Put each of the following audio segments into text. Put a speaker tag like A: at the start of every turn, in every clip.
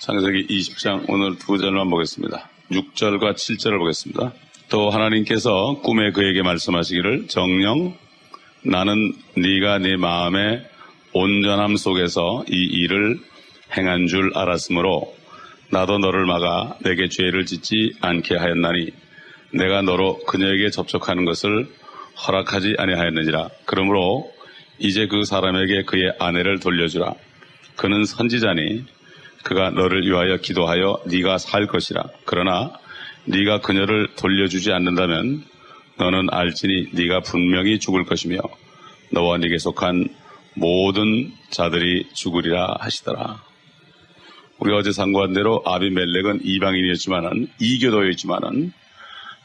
A: 창세기 20장 오늘 두 절만 보겠습니다. 6절과 7절을 보겠습니다. 또 하나님께서 꿈에 그에게 말씀하시기를 정령 나는 네가 네 마음의 온전함 속에서 이 일을 행한 줄 알았으므로 나도 너를 막아 내게 죄를 짓지 않게 하였나니 내가 너로 그녀에게 접촉하는 것을 허락하지 아니하였느니라. 그러므로 이제 그 사람에게 그의 아내를 돌려주라. 그는 선지자니 그가 너를 위하여 기도하여 네가 살 것이라. 그러나 네가 그녀를 돌려주지 않는다면 너는 알지니 네가 분명히 죽을 것이며 너와 네게 속한 모든 자들이 죽으리라 하시더라. 우리가 어제 상고한 대로 아비멜렉은 이방인이었지만은 이교도였지만은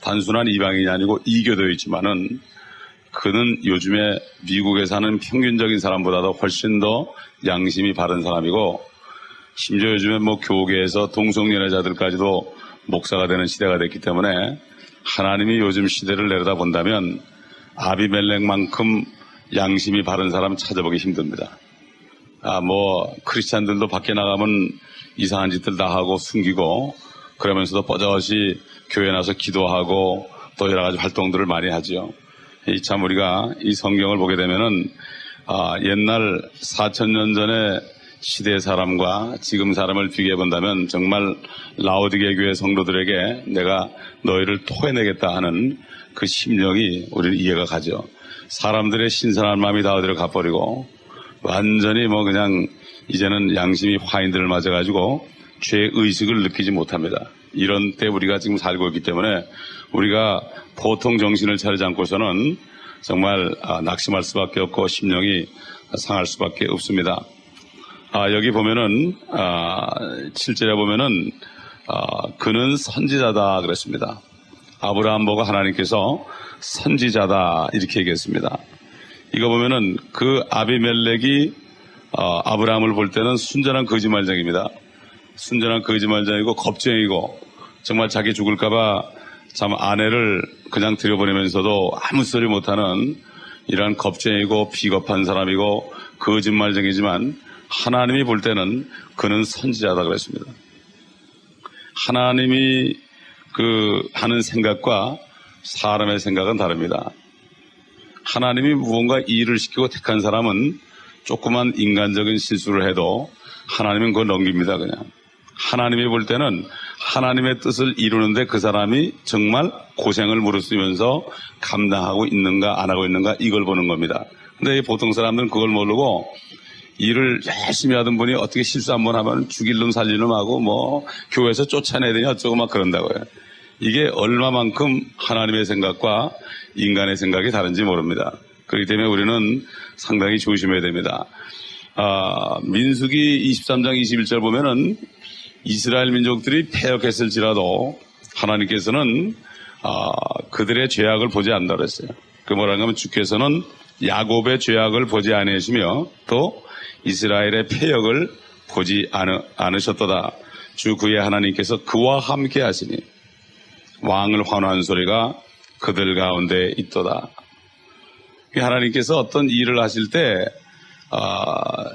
A: 단순한 이방인이 아니고 이교도였지만은 그는 요즘에 미국에 사는 평균적인 사람보다도 훨씬 더 양심이 바른 사람이고 심지어 요즘에 뭐 교계에서 동성연애자들까지도 목사가 되는 시대가 됐기 때문에 하나님이 요즘 시대를 내려다 본다면 아비멜렉만큼 양심이 바른 사람 찾아보기 힘듭니다. 아, 뭐, 크리스찬들도 밖에 나가면 이상한 짓들 다 하고 숨기고 그러면서도 뻗어시 교회 나서 기도하고 또 여러 가지 활동들을 많이 하죠. 이참 우리가 이 성경을 보게 되면은 아, 옛날 4천년 전에 시대 사람과 지금 사람을 비교해 본다면 정말 라오디게 교회 성도들에게 내가 너희를 토해내겠다 하는 그 심령이 우리는 이해가 가죠. 사람들의 신선한 마음이 다 어디로 가버리고 완전히 뭐 그냥 이제는 양심이 화인들을 맞아가지고 죄 의식을 느끼지 못합니다. 이런 때 우리가 지금 살고 있기 때문에 우리가 보통 정신을 차리지 않고서는 정말 아, 낙심할 수밖에 없고 심령이 상할 수밖에 없습니다. 아, 여기 보면은 아, 7절에 보면은 아, 그는 선지자다 그랬습니다. 아브라함 보고 하나님께서 선지자다 이렇게 얘기했습니다. 이거 보면은 그 아비멜렉이 어, 아브라함을 볼 때는 순전한 거짓말쟁입니다. 순전한 거짓말쟁이고 겁쟁이고 정말 자기 죽을까봐 참 아내를 그냥 들여보내면서도 아무 소리 못하는 이러한 겁쟁이고 비겁한 사람이고 거짓말쟁이지만 하나님이 볼 때는 그는 선지자다 그랬습니다. 하나님이 그 하는 생각과 사람의 생각은 다릅니다. 하나님이 무언가 일을 시키고 택한 사람은 조그만 인간적인 실수를 해도 하나님은 그걸 넘깁니다, 그냥. 하나님이 볼 때는 하나님의 뜻을 이루는데 그 사람이 정말 고생을 무릅쓰면서 감당하고 있는가 안 하고 있는가 이걸 보는 겁니다. 근데 보통 사람들은 그걸 모르고 일을 열심히 하던 분이 어떻게 실수 한 번 하면 죽일 놈 살릴 놈 하고 뭐 교회에서 쫓아내야 되냐 어쩌고 막 그런다고요. 이게 얼마만큼 하나님의 생각과 인간의 생각이 다른지 모릅니다. 그렇기 때문에 우리는 상당히 조심해야 됩니다. 아, 민수기 23장 21절 보면은 이스라엘 민족들이 패역했을지라도 하나님께서는 아, 그들의 죄악을 보지 않는다 그랬어요. 그 뭐라고 하면 주께서는 야곱의 죄악을 보지 아니하시며 또 이스라엘의 패역을 보지 않으, 않으 셨도다. 주 그의 하나님께서 그와 함께 하시니 왕을 환호한 소리가 그들 가운데 있도다. 하나님께서 어떤 일을 하실 때 아,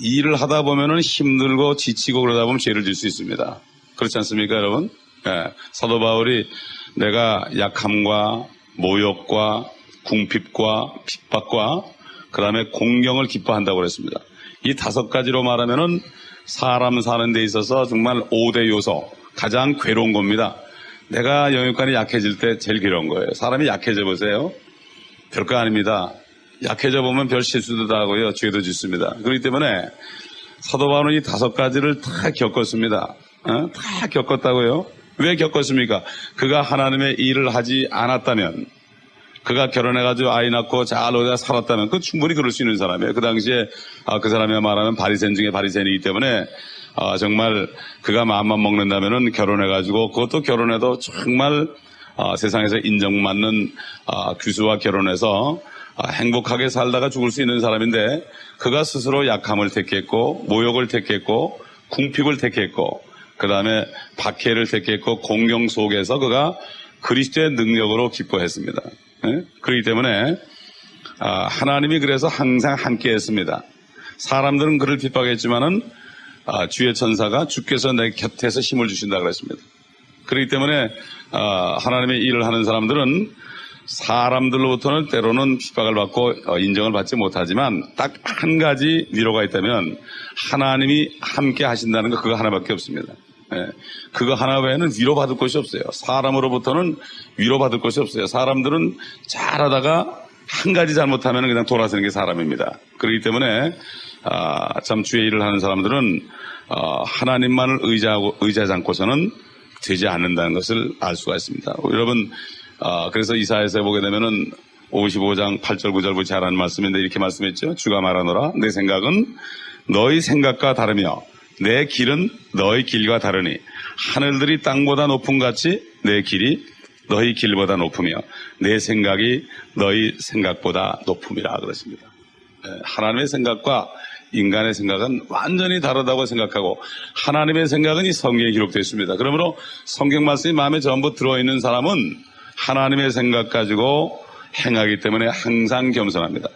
A: 일을 하다 보면은 힘들고 지치고 그러다 보면 죄를 질 수 있습니다. 그렇지 않습니까, 여러분? 예, 사도 바울이 내가 약함과 모욕과 궁핍과 핍박과 그 다음에 공경을 기뻐한다고 그랬습니다. 이 다섯 가지로 말하면은 사람 사는 데 있어서 정말 5대 요소, 가장 괴로운 겁니다. 내가 영육간이 약해질 때 제일 괴로운 거예요. 사람이 약해져 보세요. 별거 아닙니다. 약해져 보면 별 실수도 다 하고요. 죄도 짓습니다. 그렇기 때문에 사도 바울은 이 다섯 가지를 다 겪었습니다. 어? 다 겪었다고요. 왜 겪었습니까? 그가 하나님의 일을 하지 않았다면 그가 결혼해가지고 아이 낳고 잘 어디다 살았다면 그 충분히 그럴 수 있는 사람이에요. 그 당시에 아, 그 사람이 말하는 바리새인 중에 바리새인이기 때문에 아, 정말 그가 마음만 먹는다면은 결혼해가지고 그것도 결혼해도 정말 아, 세상에서 인정받는 아, 규수와 결혼해서 아, 행복하게 살다가 죽을 수 있는 사람인데 그가 스스로 약함을 택했고 모욕을 택했고 궁핍을 택했고 그 다음에 박해를 택했고 공경 속에서 그가 그리스도의 능력으로 기뻐했습니다. 예? 그렇기 때문에 아, 하나님이 그래서 항상 함께 했습니다. 사람들은 그를 핍박했지만은 아, 주의 천사가 주께서 내 곁에서 힘을 주신다 그랬습니다. 그렇기 때문에 아, 하나님의 일을 하는 사람들은 사람들로부터는 때로는 핍박을 받고 어, 인정을 받지 못하지만 딱 한 가지 위로가 있다면 하나님이 함께 하신다는 거 그거 하나밖에 없습니다. 예, 그거 하나 외에는 위로받을 것이 없어요. 사람으로부터는 위로받을 것이 없어요. 사람들은 잘하다가 한 가지 잘못하면 그냥 돌아서는 게 사람입니다. 그렇기 때문에 아, 참 주의 일을 하는 사람들은 어, 하나님만을 의지하고 의지하지 않고서는 되지 않는다는 것을 알 수가 있습니다. 여러분 아, 그래서 이사에서 보게 되면은 55장 8절 9절 보지 않은 말씀인데 이렇게 말씀했죠. 주가 말하노라 내 생각은 너희 생각과 다르며 내 길은 너희 길과 다르니 하늘들이 땅보다 높은 같이 내 길이 너희 길보다 높으며 내 생각이 너희 생각보다 높음이라 그렇습니다. 예, 하나님의 생각과 인간의 생각은 완전히 다르다고 생각하고 하나님의 생각은 이 성경에 기록되어 있습니다. 그러므로 성경 말씀이 마음에 전부 들어있는 사람은 하나님의 생각 가지고 행하기 때문에 항상 겸손합니다.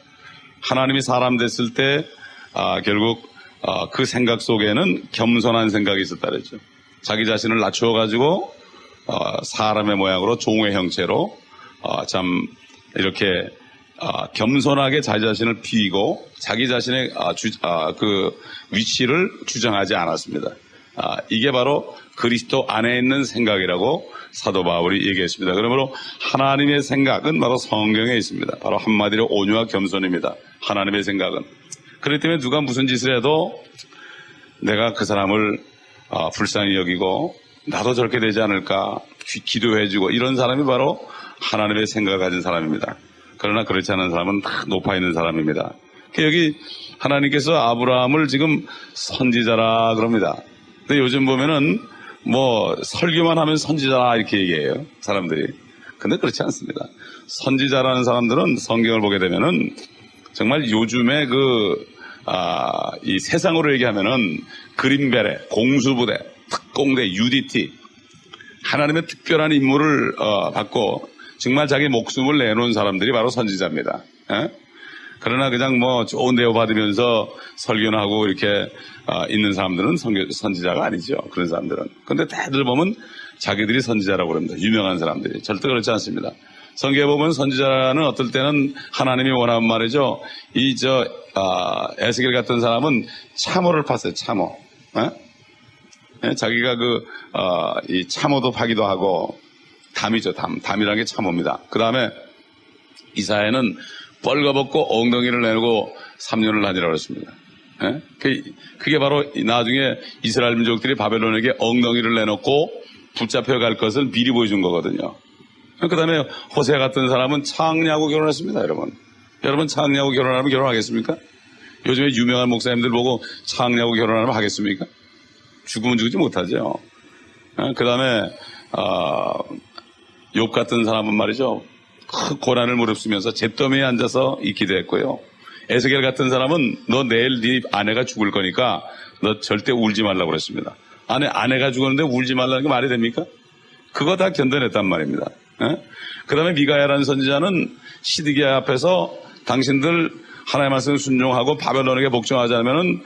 A: 하나님이 사람 됐을 때 아, 결국 아, 그 생각 속에는 겸손한 생각이 있었다 그랬죠. 자기 자신을 낮추어 가지고 어, 사람의 모양으로 종의 형체로 어, 참 이렇게 어, 겸손하게 자기 자신을 비고 자기 자신의 아, 주- 아, 그 위치를 주장하지 않았습니다. 아, 이게 바로 그리스도 안에 있는 생각이라고 사도 바울이 얘기했습니다. 그러므로 하나님의 생각은 바로 성경에 있습니다. 바로 한마디로 온유와 겸손입니다. 하나님의 생각은. 그렇기 때문에 누가 무슨 짓을 해도 내가 그 사람을 아, 불쌍히 여기고 나도 저렇게 되지 않을까 기- 기도해주고 이런 사람이 바로 하나님의 생각을 가진 사람입니다. 그러나 그렇지 않은 사람은 다 높아 있는 사람입니다. 그 여기 하나님께서 아브라함을 지금 선지자라 그럽니다. 근데 요즘 보면은 뭐 설교만 하면 선지자라 이렇게 얘기해요. 사람들이. 근데 그렇지 않습니다. 선지자라는 사람들은 성경을 보게 되면은 정말 요즘에 그, 아, 이 세상으로 얘기하면은 그린베레, 공수부대, 특공대, UDT, 하나님의 특별한 임무를 어, 받고 정말 자기 목숨을 내놓은 사람들이 바로 선지자입니다. 예? 그러나 그냥 뭐 좋은 대우 받으면서 설교나 하고 이렇게 어, 있는 사람들은 선교- 선지자가 아니죠. 그런 사람들은. 근데 다들 보면 자기들이 선지자라고 그럽니다. 유명한 사람들이. 절대 그렇지 않습니다. 성경에 보면 선지자는 어떨 때는 하나님이 원하는 말이죠. 이저 아, 에스겔 같은 사람은 참호를 팠어요. 참호. 예? 예, 자기가 그, 어, 이 참호도 파기도 하고, 담이죠, 담. 담이라는 게 참호입니다. 그 다음에 이사야는 뻘거벗고 엉덩이를 내고 3년을 다니라고 했습니다. 예? 그- 그게 바로 나중에 이스라엘 민족들이 바벨론에게 엉덩이를 내놓고 붙잡혀 갈 것을 미리 보여준 거거든요. 그 다음에 호세 같은 사람은 창녀하고 결혼했습니다, 여러분. 여러분 창녀하고 결혼하면 결혼하겠습니까? 요즘에 유명한 목사님들 보고 창녀하고 결혼하면 하겠습니까? 죽으면 죽지 못하죠. 그 다음에, 욕 같은 사람은 말이죠. 큰 고난을 무릅쓰면서 잿더미에 앉아서 이 기도 했고요. 에스겔 같은 사람은 너 내일 네 아내가 죽을 거니까 너 절대 울지 말라고 그랬습니다. 아내, 아내가 죽었는데 울지 말라는 게 말이 됩니까? 그거 다 견뎌냈단 말입니다. 그 다음에 미가야라는 선지자는 시드기야 앞에서 당신들 하나님의 말씀을 순종하고 바벨론에게 복종하지 않으면은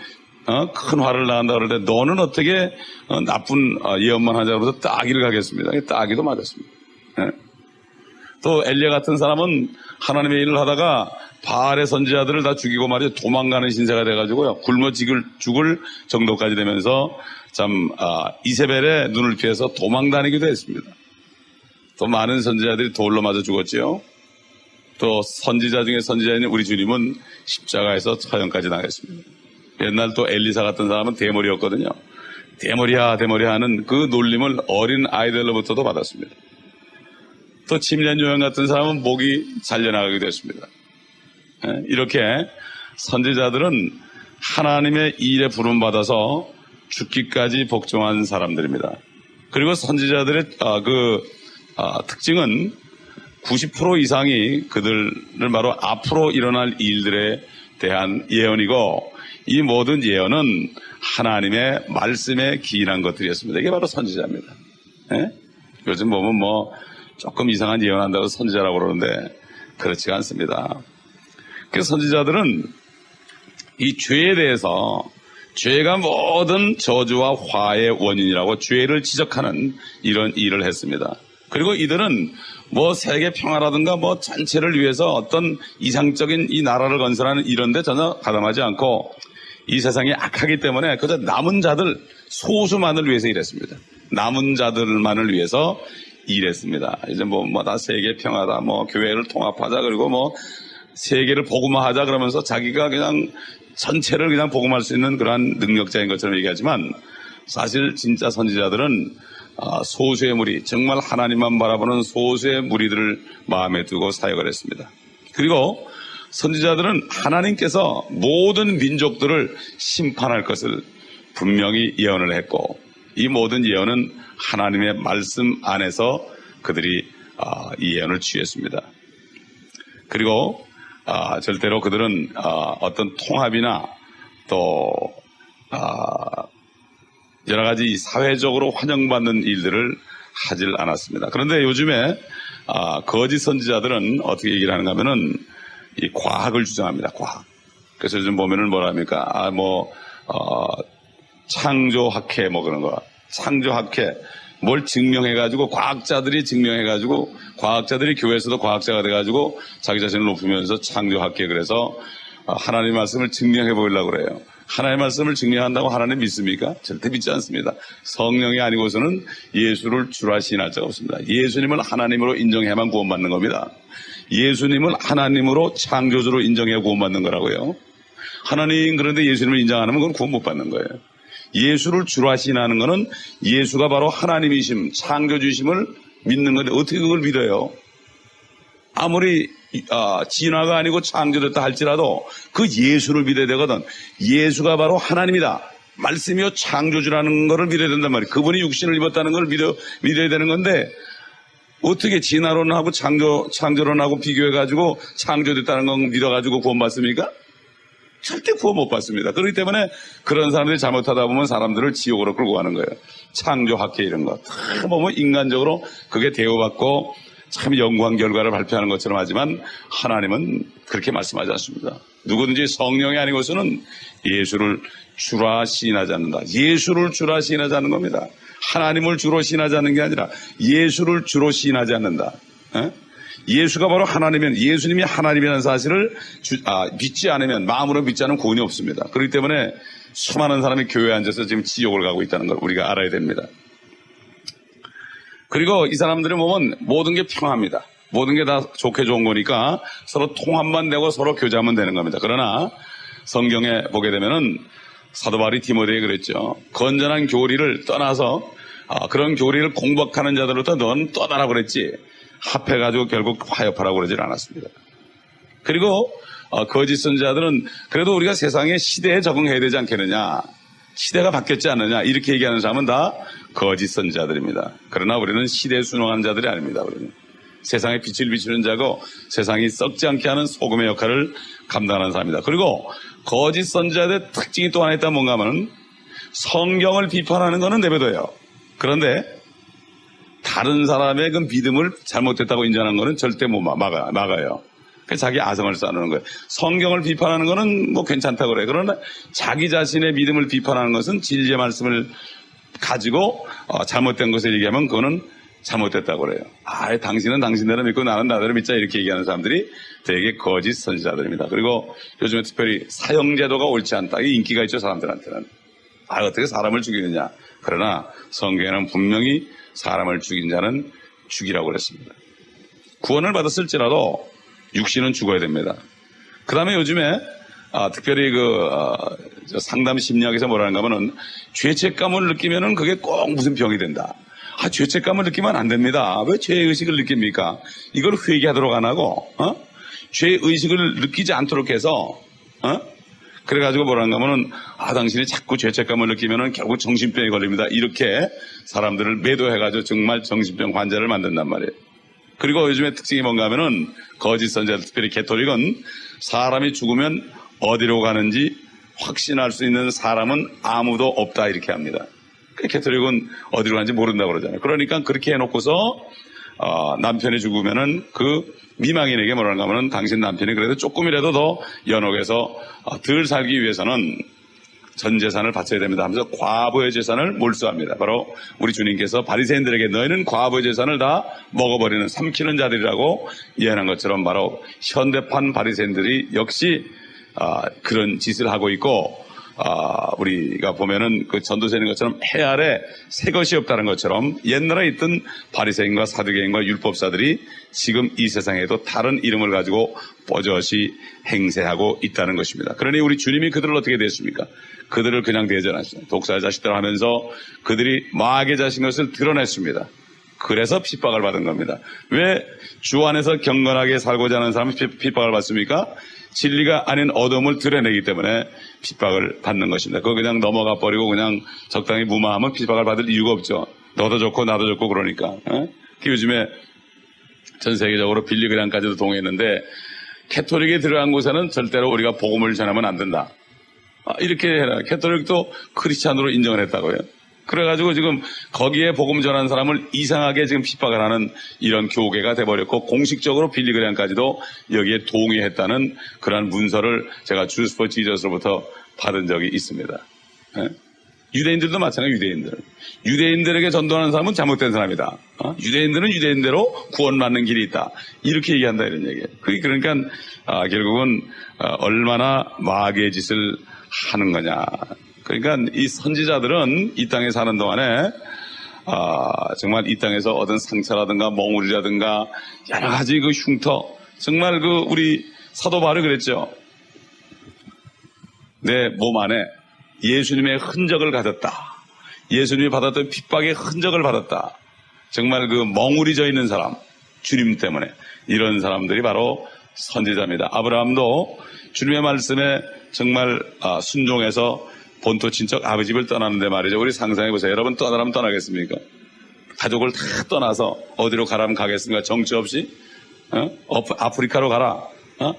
A: 어, 큰 화를 나간다 그럴 때 너는 어떻게 어, 나쁜 어, 예언만 하자로부터 따기를 가겠습니다. 따기도 맞았습니다. 예. 또 엘리야 같은 사람은 하나님의 일을 하다가 바알의 선지자들을 다 죽이고 말이죠 도망가는 신세가 돼가지고요 굶어 죽을, 죽을 정도까지 되면서 참 아, 이세벨의 눈을 피해서 도망 다니기도 했습니다. 또 많은 선지자들이 돌로 맞아 죽었지요. 또 선지자 중에 선지자인 우리 주님은 십자가에서 처형까지 당했습니다. 옛날 또 엘리사 같은 사람은 대머리였거든요. 대머리야 대머리야 하는 그 놀림을 어린 아이들로부터도 받았습니다. 또 침례 요한 같은 사람은 목이 잘려나가기도 했습니다. 예, 이렇게 선지자들은 하나님의 일에 부름받아서 죽기까지 복종한 사람들입니다. 그리고 선지자들의 아, 그 아, 특징은 90% 이상이 그들을 바로 앞으로 일어날 일들에 대한 예언이고 이 모든 예언은 하나님의 말씀에 기인한 것들이었습니다. 이게 바로 선지자입니다. 예? 요즘 보면 뭐 조금 이상한 예언한다고 선지자라고 그러는데 그렇지가 않습니다. 그 선지자들은 이 죄에 대해서 죄가 모든 저주와 화의 원인이라고 죄를 지적하는 이런 일을 했습니다. 그리고 이들은 뭐 세계 평화라든가 뭐 전체를 위해서 어떤 이상적인 이 나라를 건설하는 이런 데 전혀 가담하지 않고 이 세상이 악하기 때문에 그저 남은 자들 소수만을 위해서 일했습니다. 남은 자들만을 위해서 일했습니다. 이제 뭐, 뭐, 다 세계 평화다, 뭐, 교회를 통합하자, 그리고 뭐, 세계를 복음화하자 그러면서 자기가 그냥 전체를 그냥 복음할 수 있는 그러한 능력자인 것처럼 얘기하지만 사실 진짜 선지자들은 아, 소수의 무리, 정말 하나님만 바라보는 소수의 무리들을 마음에 두고 사역을 했습니다. 그리고 선지자들은 하나님께서 모든 민족들을 심판할 것을 분명히 예언을 했고 이 모든 예언은 하나님의 말씀 안에서 그들이 아, 이 예언을 취했습니다. 그리고 아, 절대로 그들은 아, 어떤 통합이나 또 아, 여러 가지 사회적으로 환영받는 일들을 하질 않았습니다. 그런데 요즘에 아, 거짓 선지자들은 어떻게 얘기를 하는가 하면은 이 과학을 주장합니다. 과학. 그래서 요즘 보면은 뭐랍니까? 아, 뭐, 어, 창조학회 뭐 그런 거. 창조학회. 뭘 증명해가지고 과학자들이 증명해가지고 과학자들이 교회에서도 과학자가 돼가지고 자기 자신을 높이면서 창조학회 그래서 아, 하나님 말씀을 증명해 보려고 그래요. 하나님 말씀을 증명한다고 하나님 믿습니까? 절대 믿지 않습니다. 성령이 아니고서는 예수를 주라 시인 할 자가 없습니다. 예수님을 하나님으로 인정해야만 구원받는 겁니다. 예수님을 하나님으로 창조주로 인정해야 구원받는 거라고요. 하나님 그런데 예수님을 인정 안 하면 그건 구원 못 받는 거예요. 예수를 주로 하시나는 것은 예수가 바로 하나님이심, 창조주심을 믿는 건데 어떻게 그걸 믿어요? 아무리 아, 진화가 아니고 창조됐다 할지라도 그 예수를 믿어야 되거든. 예수가 바로 하나님이다. 말씀이요 창조주라는 것을 믿어야 된단 말이에요. 그분이 육신을 입었다는 걸 믿어, 믿어야 되는 건데 어떻게 진화론하고 창조, 창조론하고 비교해가지고 창조됐다는 건 믿어가지고 구원받습니까? 절대 구원 못 받습니다. 그렇기 때문에 그런 사람들이 잘못하다 보면 사람들을 지옥으로 끌고 가는 거예요. 창조학회 이런 거. 다 보면 인간적으로 그게 대우받고 참 연구한 결과를 발표하는 것처럼 하지만 하나님은 그렇게 말씀하지 않습니다. 누구든지 성령이 아니고서는 예수를 주라 시인하지 않는다. 예수를 주라 시인하지 않는 겁니다. 하나님을 주로 시인하지 않는 게 아니라 예수를 주로 시인하지 않는다. 에? 예수가 바로 하나님이면 예수님이 하나님이라는 사실을 주- 아, 믿지 않으면 마음으로 믿지 않으면 구원이 없습니다. 그렇기 때문에 수많은 사람이 교회에 앉아서 지금 지옥을 가고 있다는 걸 우리가 알아야 됩니다. 그리고 이 사람들이 보면 모든 게 평화입니다. 모든 게 다 좋게 좋은 거니까 서로 통합만 되고 서로 교제하면 되는 겁니다. 그러나 성경에 보게 되면은 사도 바울이 디모데에 그랬죠. 건전한 교리를 떠나서 아, 그런 교리를 공박하는 자들로부터 넌 떠나라 그랬지. 합해가지고 결국 화협하라고 그러질 않았습니다. 그리고 어, 거짓 선자들은 그래도 우리가 세상의 시대에 적응해야 되지 않겠느냐. 시대가 바뀌었지 않느냐. 이렇게 얘기하는 사람은 다 거짓 선자들입니다. 그러나 우리는 시대에 순응하는 자들이 아닙니다. 우리는. 세상에 빛을 비추는 자고 세상이 썩지 않게 하는 소금의 역할을 감당하는 사람입니다. 그리고 거짓 선자들의 특징이 또 하나 있다면 뭔가 하면 성경을 비판하는 것은 내버려요. 그런데 다른 사람의 그 믿음을 잘못됐다고 인정하는 것은 절대 못 막- 막아, 막아요. 그 자기 아성을 쌓는 거예요. 성경을 비판하는 것은 뭐 괜찮다고 그래요. 그러나 자기 자신의 믿음을 비판하는 것은 진리의 말씀을 가지고 어, 잘못된 것을 얘기하면 그거는 잘못됐다고 그래요. 아, 당신은 당신대로 믿고 나는 나대로 믿자 이렇게 얘기하는 사람들이 되게 거짓 선지자들입니다. 그리고 요즘에 특별히 사형제도가 옳지 않다. 이 인기가 있죠 사람들한테는. 아, 어떻게 사람을 죽이느냐. 그러나 성경에는 분명히 사람을 죽인 자는 죽이라고 그랬습니다. 구원을 받았을지라도 육신은 죽어야 됩니다. 그 다음에 요즘에 아, 특별히 그 아, 저 상담 심리학에서 뭐라는가 하면은 죄책감을 느끼면은 그게 꼭 무슨 병이 된다. 아, 죄책감을 느끼면 안 됩니다. 왜 죄의식을 느낍니까? 이걸 회개하도록 안 하고, 어? 죄의식을 느끼지 않도록 해서, 어? 그래가지고 뭐라는가 하면은, 아, 당신이 자꾸 죄책감을 느끼면은 결국 정신병에 걸립니다. 이렇게 사람들을 매도해가지고 정말 정신병 환자를 만든단 말이에요. 그리고 요즘에 특징이 뭔가 하면은 거짓 선자 특별히 개토릭은 사람이 죽으면 어디로 가는지 확신할 수 있는 사람은 아무도 없다 이렇게 합니다. 그 개토릭은 어디로 가는지 모른다고 그러잖아요. 그러니까 그렇게 해놓고서 어, 남편이 죽으면은 그 미망인에게 뭐라는가 하면은 당신 남편이 그래도 조금이라도 더 연옥에서 어, 덜 살기 위해서는 전 재산을 바쳐야 됩니다 하면서 과부의 재산을 몰수합니다. 바로 우리 주님께서 바리새인들에게 너희는 과부의 재산을 다 먹어버리는 삼키는 자들이라고 예언한 것처럼 바로 현대판 바리새인들이 역시 아, 그런 짓을 하고 있고 아, 우리가 보면은 그 전도서인 것처럼 해 아래 새 것이 없다는 것처럼 옛날에 있던 바리새인과 사두개인과 율법사들이 지금 이 세상에도 다른 이름을 가지고 버젓이 행세하고 있다는 것입니다. 그러니 우리 주님이 그들을 어떻게 됐습니까? 그들을 그냥 대전하시죠. 독사의 자식들 하면서 그들이 마귀의 자신 것을 드러냈습니다. 그래서 핍박을 받은 겁니다. 왜 주 안에서 경건하게 살고자 하는 사람은 핍- 핍박을 받습니까? 진리가 아닌 어둠을 드러내기 때문에 핍박을 받는 것입니다. 그거 그냥 넘어가 버리고 그냥 적당히 무마하면 핍박을 받을 이유가 없죠. 너도 좋고 나도 좋고 그러니까. 어? 그 요즘에 전 세계적으로 빌리그램까지도 동의했는데 캐토릭에 들어간 곳에는 절대로 우리가 복음을 전하면 안 된다. 아, 이렇게 해라. 캐토릭도 크리스찬으로 인정을 했다고요. 그래가지고 지금 거기에 복음 전한 사람을 이상하게 지금 핍박을 하는 이런 교계가 돼버렸고 공식적으로 빌리그램까지도 여기에 동의했다는 그러한 문서를 제가 주스퍼 지저스로부터 받은 적이 있습니다. 예? 유대인들도 마찬가지 유대인들. 유대인들에게 전도하는 사람은 잘못된 사람이다. 어? 유대인들은 유대인대로 구원받는 길이 있다. 이렇게 얘기한다 이런 얘기예요. 그게 그러니까 아, 결국은 어, 얼마나 마귀의 짓을 하는 거냐. 그러니까 이 선지자들은 이 땅에 사는 동안에 아, 정말 이 땅에서 얻은 상처라든가 멍울이라든가 여러 가지 그 흉터 정말 그 우리 사도 바울이 그랬죠. 내 몸 안에 예수님의 흔적을 가졌다. 예수님이 받았던 핍박의 흔적을 받았다. 정말 그 멍울이 져 있는 사람, 주님 때문에 이런 사람들이 바로 선지자입니다. 아브라함도 주님의 말씀에 정말 아, 순종해서 본토 친척 아버지 집을 떠나는데 말이죠. 우리 상상해 보세요. 여러분 떠나라면 떠나겠습니까? 가족을 다 떠나서 어디로 가라면 가겠습니까? 정치 없이? 어? 아프리카로 가라. 어?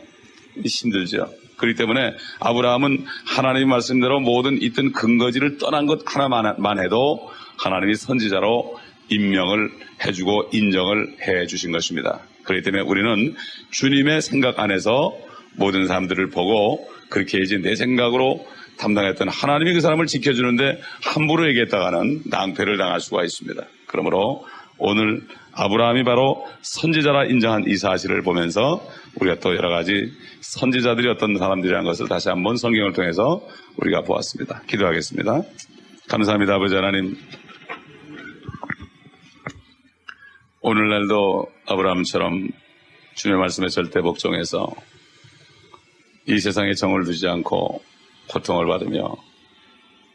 A: 힘들죠. 그렇기 때문에 아브라함은 하나님 말씀대로 모든 있던 근거지를 떠난 것 하나만 해도 하나님이 선지자로 임명을 해주고 인정을 해 주신 것입니다. 그렇기 때문에 우리는 주님의 생각 안에서 모든 사람들을 보고 그렇게 이제 내 생각으로 담당했던 하나님이 그 사람을 지켜주는데 함부로 얘기했다가는 낭패를 당할 수가 있습니다. 그러므로 오늘 아브라함이 바로 선지자라 인정한 이 사실을 보면서 우리가 또 여러 가지 선지자들이 어떤 사람들이라는 것을 다시 한번 성경을 통해서 우리가 보았습니다. 기도하겠습니다. 감사합니다, 아버지 하나님. 오늘날도 아브라함처럼 주님의 말씀에 절대 복종해서 이 세상에 정을 두지 않고 고통을 받으며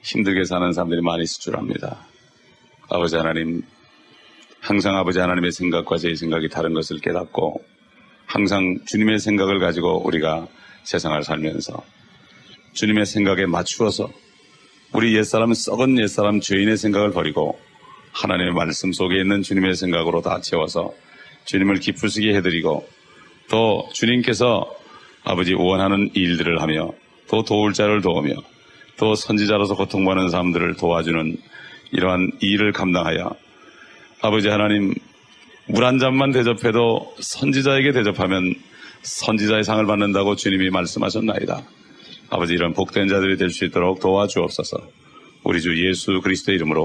A: 힘들게 사는 사람들이 많이 있을 줄 압니다. 아버지 하나님, 항상 아버지 하나님의 생각과 제 생각이 다른 것을 깨닫고 항상 주님의 생각을 가지고 우리가 세상을 살면서 주님의 생각에 맞추어서 우리 옛사람 썩은 옛사람 죄인의 생각을 버리고 하나님의 말씀 속에 있는 주님의 생각으로 다 채워서 주님을 기쁘시게 해드리고 또 주님께서 아버지 원하는 일들을 하며 또 도울 자를 도우며 또 선지자로서 고통받는 사람들을 도와주는 이러한 일을 감당하여 아버지 하나님 물 한 잔만 대접해도 선지자에게 대접하면 선지자의 상을 받는다고 주님이 말씀하셨나이다. 아버지 이런 복된 자들이 될 수 있도록 도와주옵소서. 우리 주 예수 그리스도의 이름으로